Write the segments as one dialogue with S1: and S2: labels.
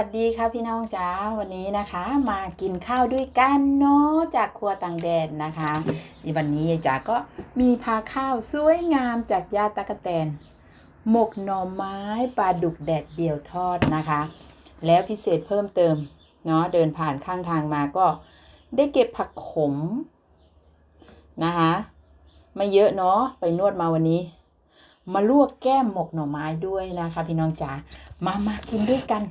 S1: สวัสดีค่ะพี่น้องจ๋าวันนี้นะคะ มากินข้าวด้วยกันเนาะจากครัวต่างแดนนะคะวันนี้ยายจ๋าก็มีพาข้าวสวยงามจากยาตะกะแตน หมกหน่อไม้ปลาดุกแดดเดี่ยวทอดนะคะ แล้วพิเศษเพิ่มเติมเนาะเดินผ่านข้างทางมาก็ได้เก็บผักขมนะคะไม่เยอะเนาะไปนวดมาวันนี้มาลวกแก้มหมกหน่อไม้ด้วยนะคะ พี่น้องจ๋ามามากินด้วยกัน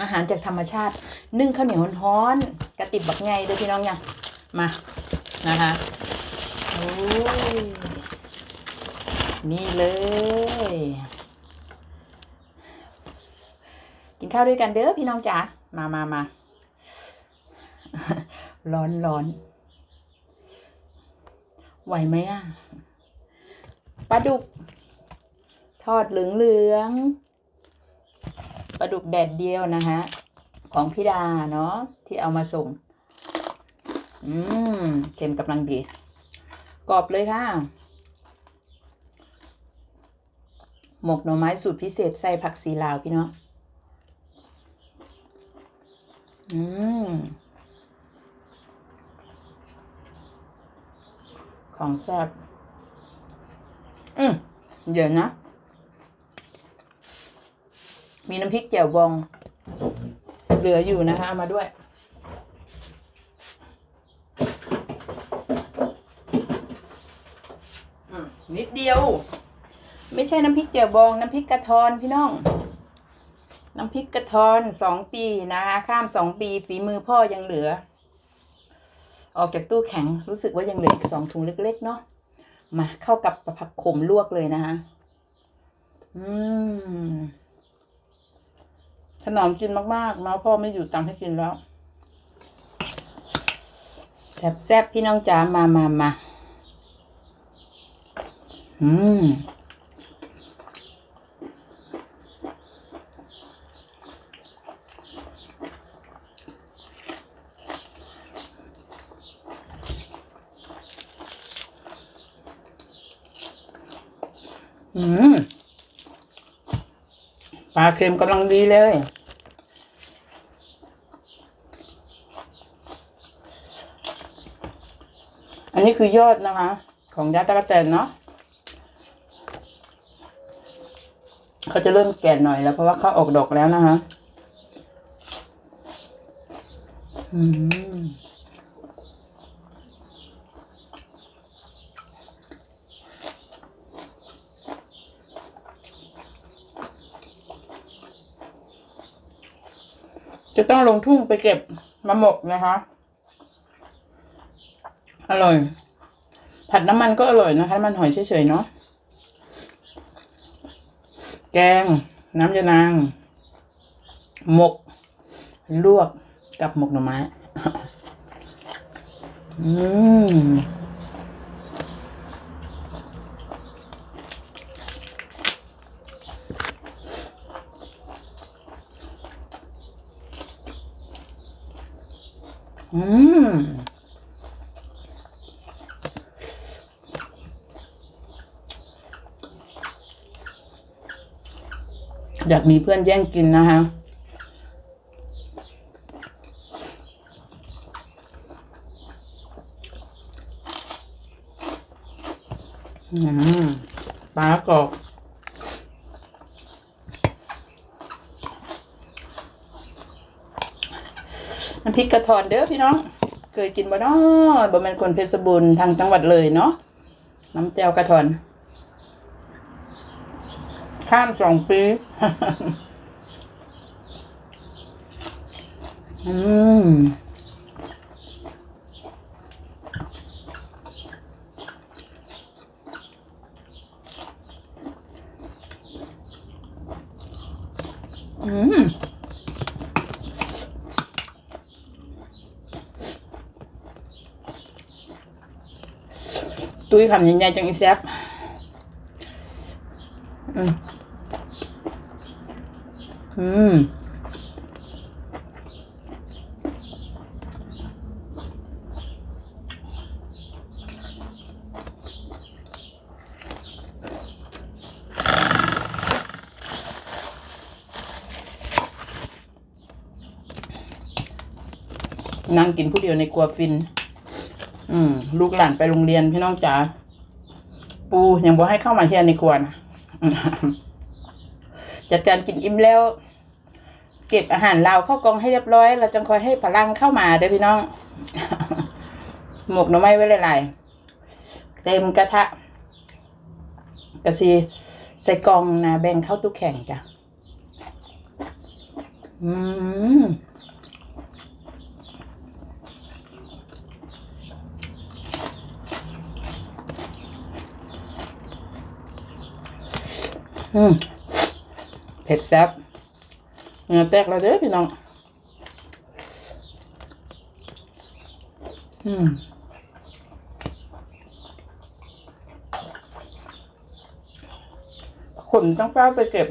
S1: อาหารจากธรรมชาติ นึ่งข้าวเหนียวร้อนกระติบบักไงเด้อพี่น้องเนี่ยมานะคะโอ้ยนี่เลย กินข้าวด้วยกันเด้อพี่น้องจ๋ามามามาร้อนร้อนไหวไหมอะปลาดุก ทอดเหลืองเหลือง ปลาดุกแดดเดียวนะคะของพี่ดาเนาะที่เอามาส่ง อืมเค็มกำลังดี กรอบเลยค่ะ หมกหน่อไม้สูตรพิเศษใส่ผักสีลาวพี่เนาะอืมของแซ่บอืมเดี๋ยวนะ มีน้ำพริกแจ่วบอง เหลืออยู่นะคะเอามาด้วย นิดเดียว ไม่ใช่น้ำพริกแจ่วบองน้ำพริกกระทอนพี่น้อง น้ำพริกกระทอนสองปีนะคะข้ามสองปีฝีมือพ่อยังเหลือ ออกจากตู้แข็งรู้สึกว่ายังเหลืออีกสองถุงเล็ก ๆ เนาะมาเข้ากับผักขมลวกเลยนะคะ อืม ถนอมกินมากๆเนาะพ่อไม่อยู่ตามให้กินแล้วแซ่บๆพี่น้องจ๋ามามามาอืมอืม ปลาเค็มกำลังดีเลย อันนี้คือยอดนะคะ ของยาตะกะแตนเนาะเขาจะเริ่มแก่หน่อยแล้ว เพราะว่าเขาออกดอกแล้วนะคะ อืม ต้องลงทุ่งไปเก็บมาหมกนะคะ อร่อย ผัดน้ำมันก็อร่อยนะคะน้ำมันหอยเฉยๆเนาะแกง น้ำยานาง หมก ลวกกับหมกหน่อไม้อืม อืมอยากมีเพื่อนแย่งกินนะคะ อืมปลากรอบน้ำพ ริกกระทอนเด้อพี่น้อง เคยกินบ่เนาะบ่แม่นคนเพชรบุรณ์ทางจังหวัดเลยเนาะน้ำแจ่วกระทอน ข้ามสองปีอืม ตุยคำใหญ่ๆจังอีแซบอืมนั่งกินผู้เดียวในครัวฟิน อืม ลูกหลานไปโรงเรียนพี่น้องจ๋าปูยังบอกให้เข้ามาเฮียนในครัวนะจัดการกินอิ่มแล้ว เก็บอาหารเราเข้ากองให้เรียบร้อย เราจึงคอยให้พลังเข้ามาเด้อพี่น้อง หมกหน่อไม้ไว้หลายๆเต็มกระทะกระซีใส่กองนะแบ่งเข้าตู้แข่งจ้ะ อืม อืมเผ็ดแซ่บเหงื่อแตกแล้วเด้อพี่น้อง อืมขนต้องเฝ้าไปเก็บ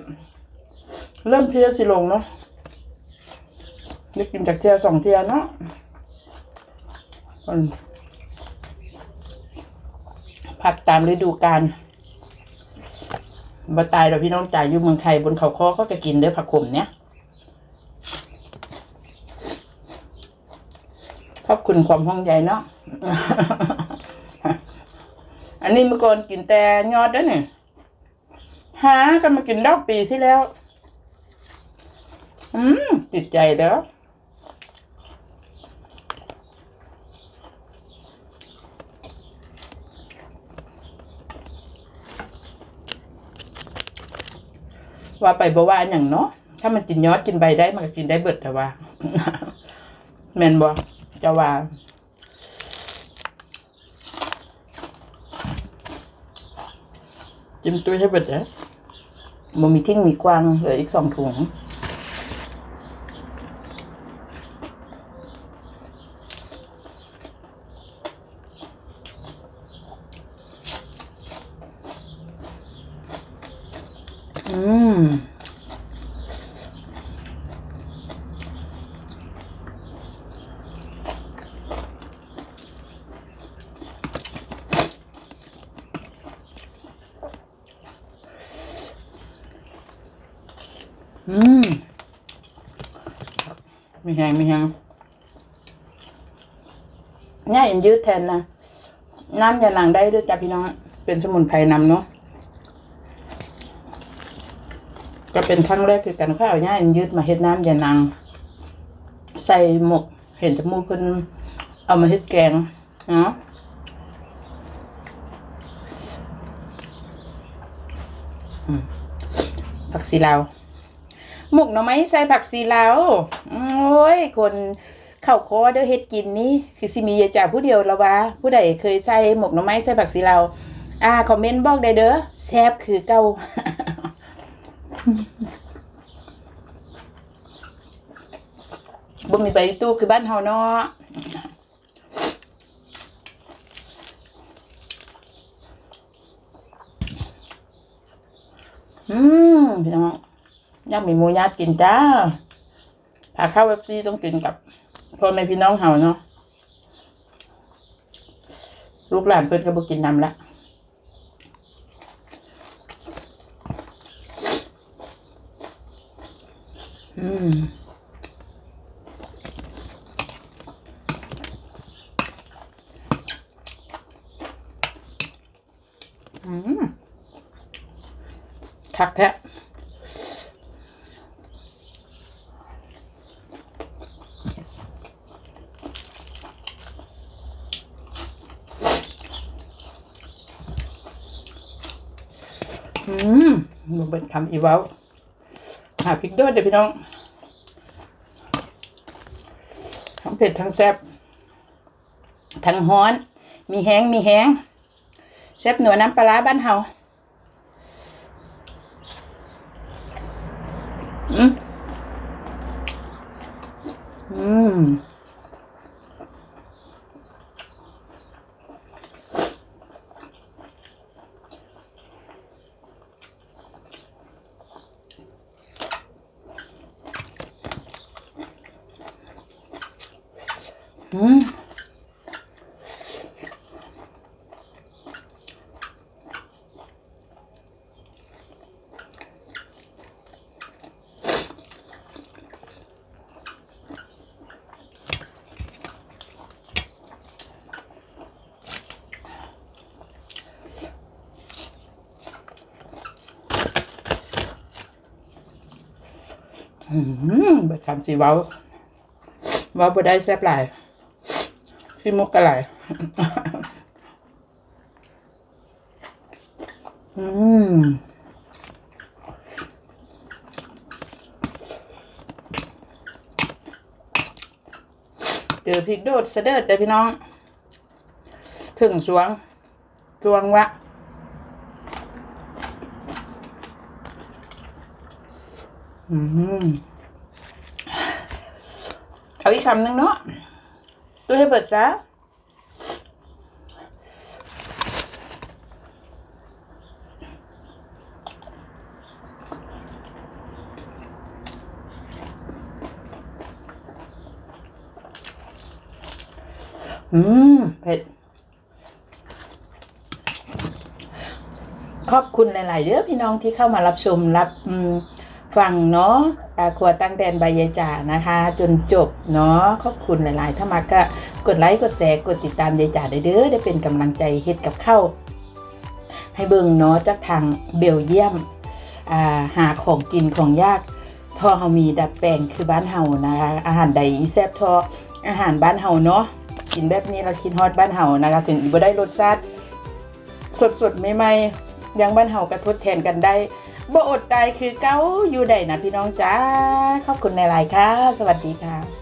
S1: เริ่มเพลียสิลงเนาะได้กินจากเทียสองเทียเนาะผักตามฤดูกาล บ่ตายเราพี่น้องจ่ายอยู่เมืองไทยบนเขาคอเขาจะกินเด้อผักขมเนี่ยขอบคุณความห่วงใยเนาะอันนี้เมื่อก่อนกินแต่ยอดเด้อเนี่ยหากันมากินดอกปีที่แล้ว อืมติดใจเด้อ ว่าไปบ่ว่าอย่างเนาะถ้ามันกินยอดกินใบได้มันก็กินได้เบิดแต่ว่าแมนบ่จะว่าจิ้มตุ้ยให้เบิดเด้อบ่มีทิ้งมีกวางเหลืออีกสองถุง อืม อืมไม่แห้งไม่แห้งง่ายอันยืดแทนนะ น้ำยาหนังได้ด้วยจ้ะพี่น้อง เป็นสมุนไพรนำเนาะ ก็เป็นครั้งแรกคือกันข้าวง่ายอันยืดมาเฮ็ดน้ำยาหนังใส่หมก เห็นจมูกเพิ่นเอามาเฮ็ดแกงเนาะผักสีลาว หมกหน่อไม้ใส่ผักสีลาวโอ้ย คนเข้าคอเด้อเฮ็ดกินนี่คือสิมียาจ่าผู้เดียวละวะผู้ใดเคยใส่หมกหน่อไม้ใส่ผักสีลาอ่าคอมเมนต์บอกได้เด้อแซ่บคือเก่าบ่มีใบตู้คือบ้านเฮาเนาะอืมพี่น้อง ย่างมีหมูย่างกินจ้าพาข้าวเว็บซีต้องกินกับพ่อแม่พี่น้องเฮาเนาะลูกหลานเพิ่อนก็บ่กินน้ำละอืมอืมคักแท้ อืมมันเป็นคำอีเว้าหาพริกด้วยเดี๋ยวพี่น้อง ทั้งเผ็ดทั้งแซ่บ ทั้งฮ้อน มีแห้งมีแห้งแซ่บหนัวน้ำปลาร้าบ้านเฮาอืมอืม เบิดคำสิเว้าเว้าบ่ได้แซ่บหลายพี่มุกก็หลอืมเจอพริกโดดเสด็จเด้อพี่น้อง ถึงสวง สวงวะ อืม เอาอีกคำหนึ่งเนาะตัวให้เบิดซะอืมเผ็ดขอบคุณหลาย ๆเด้อพี่น้องที่เข้ามารับชมรับ อืม ฟังเนาะครัวตั้งแดนใบยายจ่านะคะ จนจบเนาะขอบคุณหลายๆ ถ้ามาก็กดไลค์กดแชร์กดติดตามยายจ่าได้เด้อได้เป็นกำลังใจเฮ็ดกับข้าวให้เบิ่งเนาะจากทางเบลเยียมาหาของกินของยากทอเฮามีดัดแปลงคือบ้านเฮานะคะ อาหารใดแซ่บทออาหารบ้านเฮาเนาะกินแบบนี้เราคิดฮอดบ้านเฮานะคะ ถึงบ่ได้รสชาติสดๆใหม่ๆยังบ้านเฮากระทดแทนกันได้ บ่อดตายคือเก้าอยู่ได้นะพี่น้องจ้า ขอบคุณในไลน์ค่ะ สวัสดีค่ะ